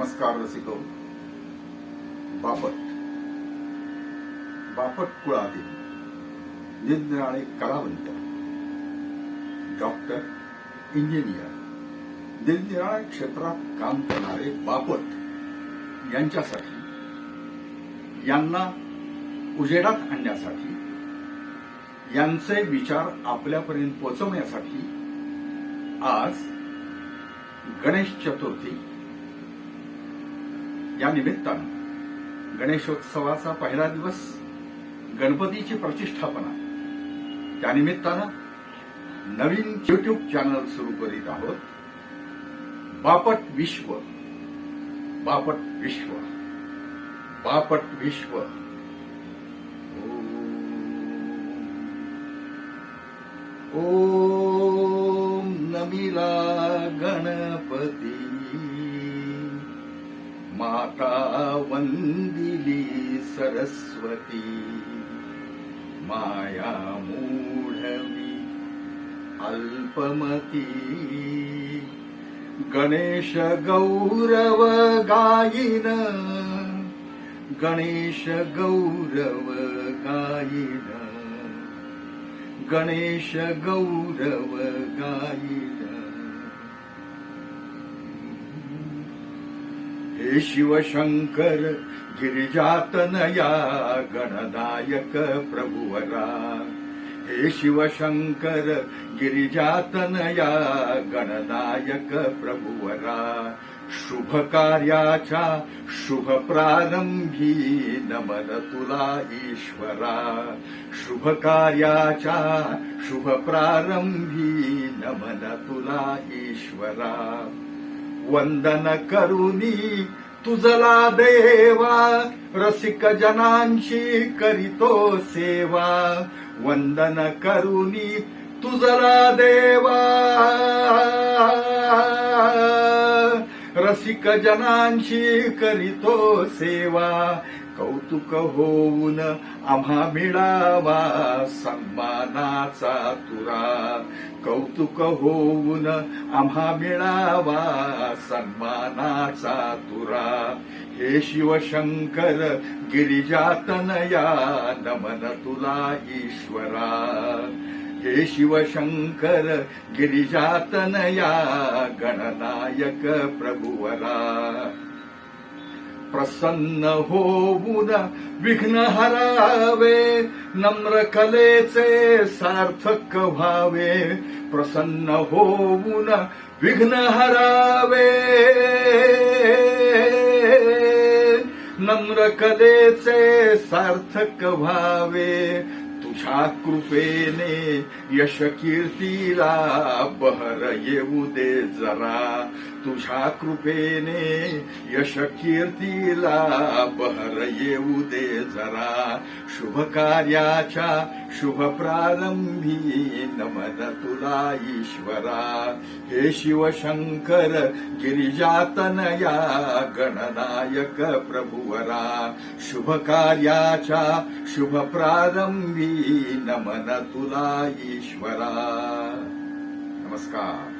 नमस्कार रसिको. बापट. बापट कुळातील निरनिराळे कलावंत. डॉक्टर इंजिनियर निरनिराळ्या क्षेत्रात काम करणारे बापट यांच्यासाठी यांना उजेडात आणण्यासाठी यांचे विचार आपल्यापर्यंत पोहोचवण्यासाठी आज गणेश चतुर्थी या निमित्तानं गणेशोत्सवाचा पहिला दिवस गणपतीची प्रतिष्ठापना. त्यानिमित्तानं नवीन युट्यूब चॅनल सुरू करीत आहोत. बापट विश्व. बापट विश्व. बापट विश्व. ओम अंगिली सरस्वती माया मूढवी अल्पमती गणेश गौरव गायिन गणेश गौरव गायिन गणेश गौरव गायिन। हे शिवशंकर गिरिजातनया गणनायक प्रभुवरा. हे शिवशंकर गिरिजातनया गणनायक प्रभुवरा. शुभ कार्याच्या शुभ प्रारंभी नमन तुला ईश्वरा. शुभ कार्याच्या शुभ प्रारंभी नमन तुला ईश्वरा. वंदन करुनी तुझला देवा रसिक जनांशी करीतो सेवा. वंदन करुनी तुझला देवा रसिक जनांशी करीतो सेवा. कौतुक होऊन आम्हा मिळावा सन्मानाचा तुरा. कौतुक होऊन आम्हा मिळावा सन्मानाचा तुरा. हे शिवशंकर गिरिजातनया नमन तुला ईश्वरा. हे शिवशंकर गिरिजातनया गणनायक प्रभुवरा. प्रसन्न होऊन विघ्न हरावे नम्र कलेचे सार्थक व्हावे. प्रसन्न होऊन विघ्न हरावे नम्र कलेचे सार्थक व्हावे. तुझ्या कृपेने यश कीर्तीला बहर येऊ दे जरा. तुझ्या कृपेने यश कीर्तीला बहर येऊ दे जरा. शुभ कार्याच्या शुभ प्रारंभी नमन तुला ईश्वरा. हे शिवशंकर गिरिजातनया गणनायक प्रभुवरा. शुभ कार्याच्या शुभ प्रारंभी नमन तुला ईश्वरा. नमस्कार.